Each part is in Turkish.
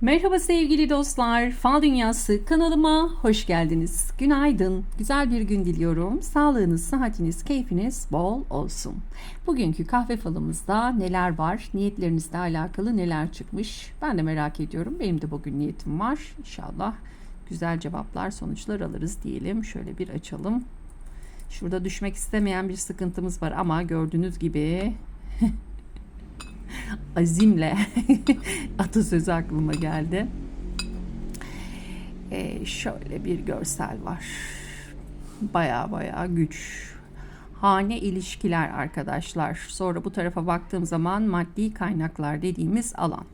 Merhaba sevgili dostlar. Fal Dünyası kanalıma hoş geldiniz. Günaydın. Güzel bir gün diliyorum. Sağlığınız, sıhhatiniz, keyfiniz bol olsun. Bugünkü kahve falımızda neler var? Niyetlerinizle alakalı neler çıkmış? Ben de merak ediyorum. Benim de bugün niyetim var. İnşallah güzel cevaplar, sonuçlar alırız diyelim. Şöyle bir açalım. Şurada düşmek istemeyen bir sıkıntımız var ama gördüğünüz gibi azimle atasözü aklıma geldi. Ee, şöyle bir görsel var. Baya baya güç. Hane ilişkiler arkadaşlar. Sonra bu tarafa baktığım zaman maddi kaynaklar dediğimiz alan.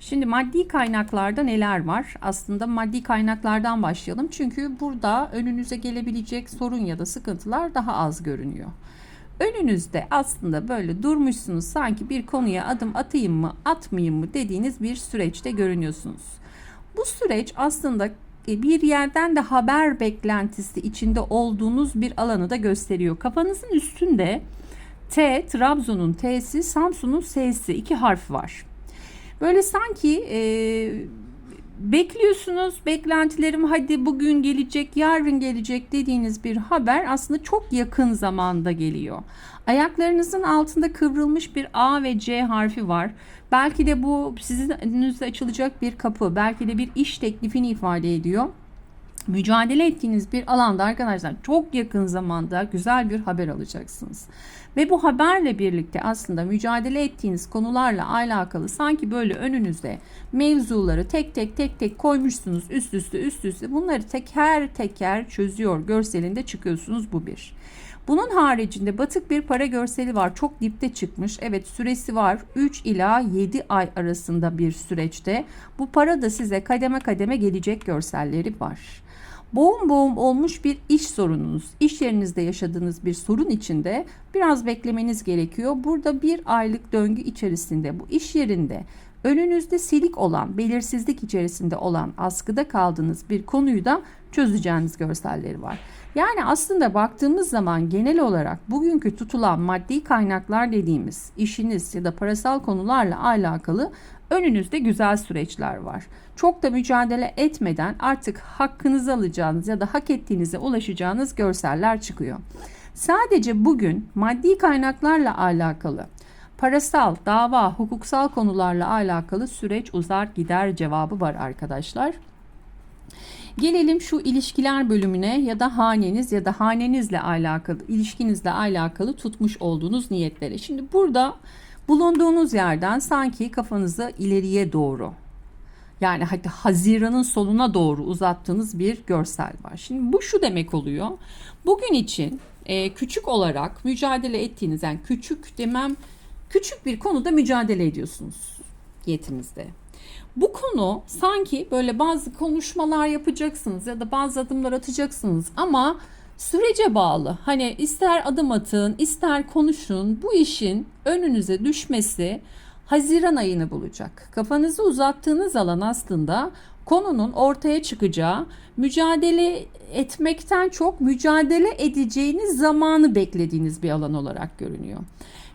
Şimdi maddi kaynaklarda neler var? Aslında maddi kaynaklardan başlayalım. Çünkü burada önünüze gelebilecek sorun ya da sıkıntılar daha az görünüyor. Önünüzde aslında böyle durmuşsunuz sanki bir konuya adım atayım mı atmayayım mı dediğiniz bir süreçte görünüyorsunuz. Bu süreç aslında e, bir yerden de haber beklentisi içinde olduğunuz bir alanı da gösteriyor. Kafanızın üstünde T, Trabzon'un T'si, Samsun'un S'si iki harf var. Böyle sanki e, bekliyorsunuz beklentilerim hadi bugün gelecek yarın gelecek dediğiniz bir haber aslında çok yakın zamanda geliyor. Ayaklarınızın altında kıvrılmış bir A ve C harfi var. Belki de bu sizin önünüzde açılacak bir kapı, belki de bir iş teklifini ifade ediyor mücadele ettiğiniz bir alanda arkadaşlar çok yakın zamanda güzel bir haber alacaksınız. Ve bu haberle birlikte aslında mücadele ettiğiniz konularla alakalı sanki böyle önünüzde mevzuları tek tek tek tek koymuşsunuz üst üste üst üste bunları teker teker çözüyor görselinde çıkıyorsunuz bu bir. Bunun haricinde batık bir para görseli var. Çok dipte çıkmış. Evet süresi var. 3 ila 7 ay arasında bir süreçte. Bu para da size kademe kademe gelecek görselleri var boğum boğum olmuş bir iş sorununuz, iş yerinizde yaşadığınız bir sorun içinde biraz beklemeniz gerekiyor. Burada bir aylık döngü içerisinde bu iş yerinde önünüzde silik olan, belirsizlik içerisinde olan, askıda kaldığınız bir konuyu da çözeceğiniz görselleri var. Yani aslında baktığımız zaman genel olarak bugünkü tutulan maddi kaynaklar dediğimiz işiniz ya da parasal konularla alakalı önünüzde güzel süreçler var. Çok da mücadele etmeden artık hakkınızı alacağınız ya da hak ettiğinize ulaşacağınız görseller çıkıyor. Sadece bugün maddi kaynaklarla alakalı parasal, dava, hukuksal konularla alakalı süreç uzar gider cevabı var arkadaşlar. Gelelim şu ilişkiler bölümüne ya da haneniz ya da hanenizle alakalı, ilişkinizle alakalı tutmuş olduğunuz niyetlere. Şimdi burada bulunduğunuz yerden sanki kafanızı ileriye doğru yani hadi Haziran'ın sonuna doğru uzattığınız bir görsel var. Şimdi bu şu demek oluyor. Bugün için e, küçük olarak mücadele ettiğiniz yani küçük demem küçük bir konuda mücadele ediyorsunuz niyetinizde. Bu konu sanki böyle bazı konuşmalar yapacaksınız ya da bazı adımlar atacaksınız ama sürece bağlı. Hani ister adım atın, ister konuşun. Bu işin önünüze düşmesi Haziran ayını bulacak. Kafanızı uzattığınız alan aslında konunun ortaya çıkacağı, mücadele etmekten çok mücadele edeceğiniz zamanı beklediğiniz bir alan olarak görünüyor.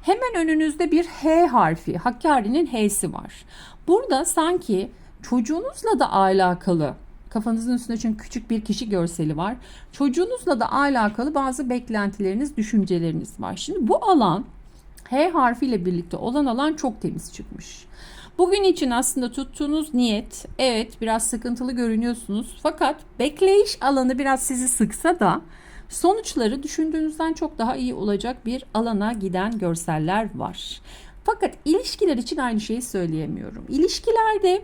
Hemen önünüzde bir H harfi, Hakkari'nin H'si var. Burada sanki çocuğunuzla da alakalı kafanızın üstünde çünkü küçük bir kişi görseli var. Çocuğunuzla da alakalı bazı beklentileriniz, düşünceleriniz var. Şimdi bu alan H harfiyle birlikte olan alan çok temiz çıkmış. Bugün için aslında tuttuğunuz niyet evet biraz sıkıntılı görünüyorsunuz fakat bekleyiş alanı biraz sizi sıksa da sonuçları düşündüğünüzden çok daha iyi olacak bir alana giden görseller var. Fakat ilişkiler için aynı şeyi söyleyemiyorum. İlişkilerde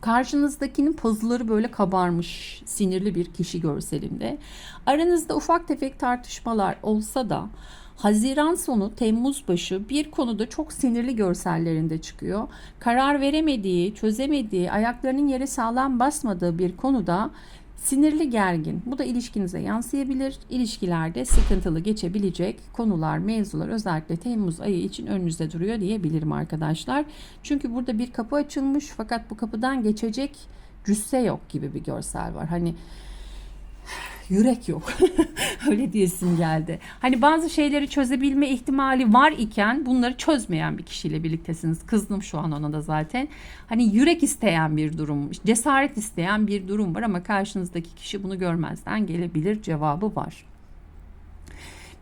karşınızdakinin puzzle'ları böyle kabarmış, sinirli bir kişi görselinde. Aranızda ufak tefek tartışmalar olsa da Haziran sonu Temmuz başı bir konuda çok sinirli görsellerinde çıkıyor. Karar veremediği, çözemediği, ayaklarının yere sağlam basmadığı bir konuda sinirli gergin. Bu da ilişkinize yansıyabilir. İlişkilerde sıkıntılı geçebilecek konular, mevzular özellikle Temmuz ayı için önünüzde duruyor diyebilirim arkadaşlar. Çünkü burada bir kapı açılmış fakat bu kapıdan geçecek cüsse yok gibi bir görsel var. Hani yürek yok. Öyle diyesim geldi. Hani bazı şeyleri çözebilme ihtimali var iken bunları çözmeyen bir kişiyle birliktesiniz. Kızdım şu an ona da zaten. Hani yürek isteyen bir durum, cesaret isteyen bir durum var ama karşınızdaki kişi bunu görmezden gelebilir cevabı var.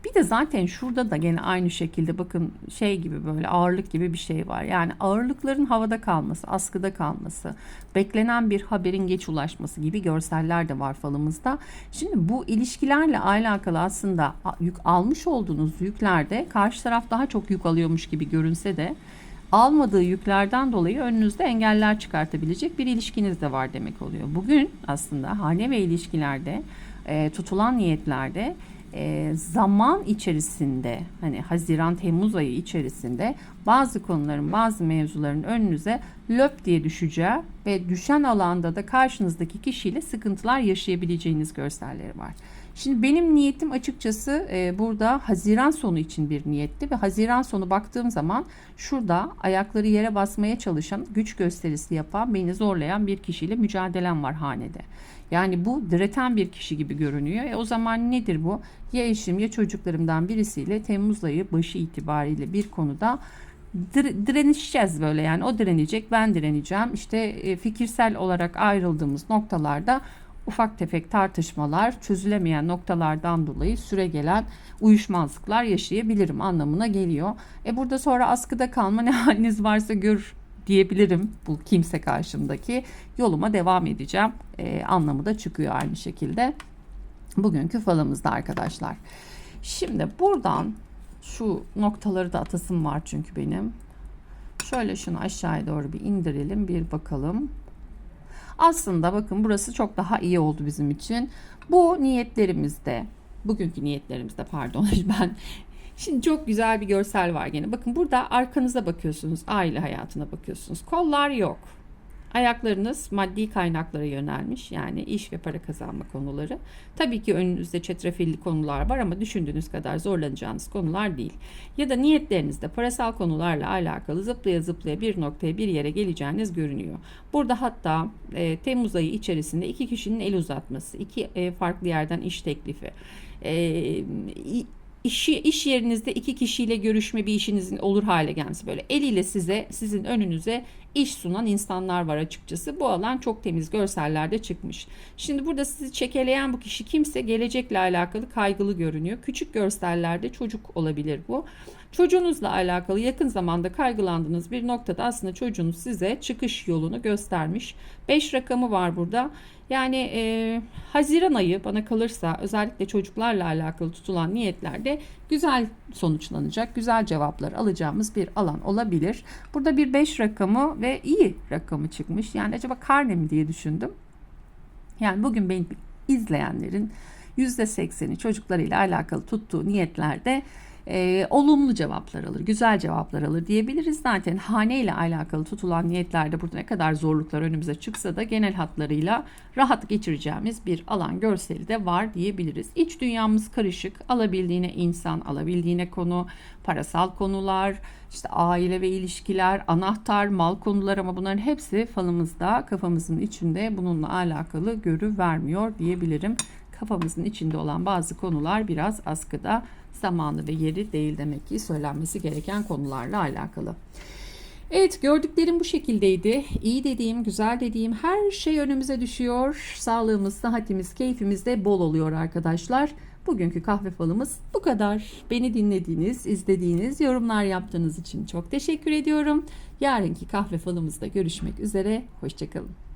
Bir de zaten şurada da gene aynı şekilde bakın şey gibi böyle ağırlık gibi bir şey var. Yani ağırlıkların havada kalması, askıda kalması, beklenen bir haberin geç ulaşması gibi görseller de var falımızda. Şimdi bu ilişkilerle alakalı aslında yük almış olduğunuz yüklerde karşı taraf daha çok yük alıyormuş gibi görünse de almadığı yüklerden dolayı önünüzde engeller çıkartabilecek bir ilişkiniz de var demek oluyor. Bugün aslında hane ve ilişkilerde e, tutulan niyetlerde e, zaman içerisinde hani Haziran Temmuz ayı içerisinde bazı konuların bazı mevzuların önünüze löp diye düşeceği ve düşen alanda da karşınızdaki kişiyle sıkıntılar yaşayabileceğiniz görselleri var. Şimdi benim niyetim açıkçası e, burada Haziran sonu için bir niyetti ve Haziran sonu baktığım zaman şurada ayakları yere basmaya çalışan, güç gösterisi yapan, beni zorlayan bir kişiyle mücadelem var hanede. Yani bu direten bir kişi gibi görünüyor. E o zaman nedir bu? Ya eşim ya çocuklarımdan birisiyle Temmuz ayı başı itibariyle bir konuda direnişeceğiz böyle yani o direnecek ben direneceğim işte e, fikirsel olarak ayrıldığımız noktalarda ufak tefek tartışmalar çözülemeyen noktalardan dolayı süre gelen uyuşmazlıklar yaşayabilirim anlamına geliyor. E burada sonra askıda kalma ne haliniz varsa gör diyebilirim bu kimse karşımdaki yoluma devam edeceğim e, anlamı da çıkıyor aynı şekilde bugünkü falımızda arkadaşlar. Şimdi buradan şu noktaları da atasım var çünkü benim. Şöyle şunu aşağıya doğru bir indirelim bir bakalım. Aslında bakın burası çok daha iyi oldu bizim için. Bu niyetlerimizde, bugünkü niyetlerimizde pardon ben Şimdi çok güzel bir görsel var gene. Bakın burada arkanıza bakıyorsunuz. Aile hayatına bakıyorsunuz. Kollar yok. Ayaklarınız maddi kaynaklara yönelmiş. Yani iş ve para kazanma konuları. Tabii ki önünüzde çetrefilli konular var ama düşündüğünüz kadar zorlanacağınız konular değil. Ya da niyetlerinizde parasal konularla alakalı zıplaya zıplaya bir noktaya bir yere geleceğiniz görünüyor. Burada hatta e, Temmuz ayı içerisinde iki kişinin el uzatması, iki e, farklı yerden iş teklifi, e, işi iş yerinizde iki kişiyle görüşme bir işinizin olur hale gelmesi böyle eliyle size sizin önünüze iş sunan insanlar var açıkçası. Bu alan çok temiz görsellerde çıkmış. Şimdi burada sizi çekeleyen bu kişi kimse gelecekle alakalı kaygılı görünüyor. Küçük görsellerde çocuk olabilir bu. Çocuğunuzla alakalı yakın zamanda kaygılandığınız bir noktada aslında çocuğunuz size çıkış yolunu göstermiş. 5 rakamı var burada. Yani e, Haziran ayı bana kalırsa özellikle çocuklarla alakalı tutulan niyetlerde güzel sonuçlanacak, güzel cevaplar alacağımız bir alan olabilir. Burada bir 5 rakamı ve iyi rakamı çıkmış. Yani acaba karne mi diye düşündüm. Yani bugün beni izleyenlerin %80'i çocuklarıyla alakalı tuttuğu niyetlerde e, olumlu cevaplar alır, güzel cevaplar alır diyebiliriz. Zaten hane ile alakalı tutulan niyetlerde burada ne kadar zorluklar önümüze çıksa da genel hatlarıyla rahat geçireceğimiz bir alan görseli de var diyebiliriz. İç dünyamız karışık, alabildiğine insan, alabildiğine konu, parasal konular, işte aile ve ilişkiler, anahtar, mal konuları ama bunların hepsi falımızda, kafamızın içinde bununla alakalı görü vermiyor diyebilirim kafamızın içinde olan bazı konular biraz askıda zamanı ve yeri değil demek ki söylenmesi gereken konularla alakalı. Evet gördüklerim bu şekildeydi. İyi dediğim, güzel dediğim her şey önümüze düşüyor. Sağlığımız, sıhhatimiz, keyfimiz de bol oluyor arkadaşlar. Bugünkü kahve falımız bu kadar. Beni dinlediğiniz, izlediğiniz, yorumlar yaptığınız için çok teşekkür ediyorum. Yarınki kahve falımızda görüşmek üzere. Hoşçakalın.